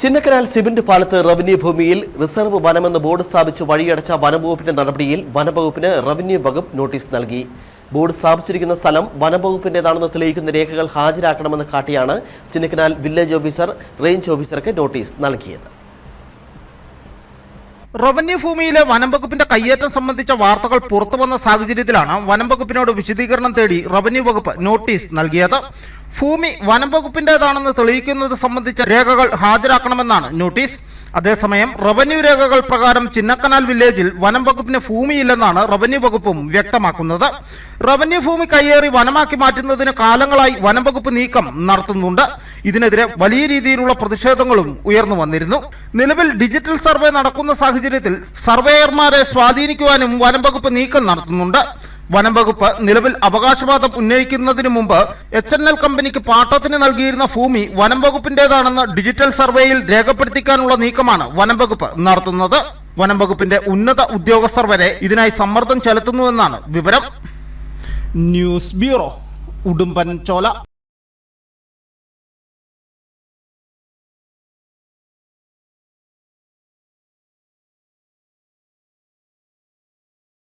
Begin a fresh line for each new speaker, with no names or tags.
Chinnakanal cement പാലത്ത് revenue ഭൂമിയിൽ reserve വനമെന്ന് ബോർഡ് സ്ഥാപിച്ച് വഴിയടച്ച വനംവകുപ്പിന്റെ നടപടിയിൽ വനംവകുപ്പിന് റവന്യൂ വകുപ്പ് നോട്ടീസ് നൽകി. ബോർഡ് സ്ഥാപിച്ചിരിക്കുന്ന സ്ഥലം വനംവകുപ്പിന്റേതാണെന്ന് തെളിയിക്കുന്ന രേഖകൾ ഹാജരാക്കണമെന്ന് കാട്ടിയാണ് ചിന്നക്കനാൽ വില്ലേജ് ഓഫീസർ റേഞ്ച് ഓഫീസർക്ക് നോട്ടീസ് നൽകിയത്.
റവന്യൂ ഭൂമിയിലെ വനം വകുപ്പിന്റെ കയ്യേറ്റം സംബന്ധിച്ച വാർത്തകൾ പുറത്തു വന്ന സാഹചര്യത്തിലാണ് വനം വകുപ്പിനോട് വിശദീകരണം തേടി റവന്യൂ വകുപ്പ് നോട്ടീസ് നൽകിയത്. ഭൂമി വനം വകുപ്പിന്റേതാണെന്ന് തെളിയിക്കുന്നത് സംബന്ധിച്ച രേഖകൾ ഹാജരാക്കണമെന്നാണ് നോട്ടീസ്. അതേസമയം റവന്യൂ രേഖകൾ പ്രകാരം ചിന്നക്കനാൽ വില്ലേജിൽ വനം വകുപ്പിന് ഭൂമിയില്ലെന്നാണ് റവന്യൂ വകുപ്പും വ്യക്തമാക്കുന്നത്. റവന്യൂ ഭൂമി കയ്യേറി വനമാക്കി മാറ്റുന്നതിന് കാലങ്ങളായി വനം വകുപ്പ് നീക്കം നടത്തുന്നുണ്ട്. ഇതിനെതിരെ വലിയ രീതിയിലുള്ള പ്രതിഷേധങ്ങളും ഉയർന്നു വന്നിരുന്നു. നിലവിൽ ഡിജിറ്റൽ സർവേ നടക്കുന്ന സാഹചര്യത്തിൽ സർവേയർമാരെ സ്വാധീനിക്കുവാനും വനം വകുപ്പ് നീക്കം നടത്തുന്നുണ്ട്. വനം വകുപ്പ് നിലവിൽ അവകാശവാദം ഉന്നയിക്കുന്നതിന് മുമ്പ് എച്ച് എൻ എൽ കമ്പനിക്ക് പാട്ടത്തിന് നൽകിയിരുന്ന ഭൂമി വനം വകുപ്പിന്റേതാണെന്ന് ഡിജിറ്റൽ സർവേയിൽ രേഖപ്പെടുത്തിക്കാനുള്ള നീക്കമാണ് വനം വകുപ്പ് നടത്തുന്നത്. വനം വകുപ്പിന്റെ ഉന്നത ഉദ്യോഗസ്ഥർ വരെ ഇതിനായി സമ്മർദ്ദം ചെലുത്തുന്നുവെന്നാണ് വിവരം. News bureau Udumbanchola.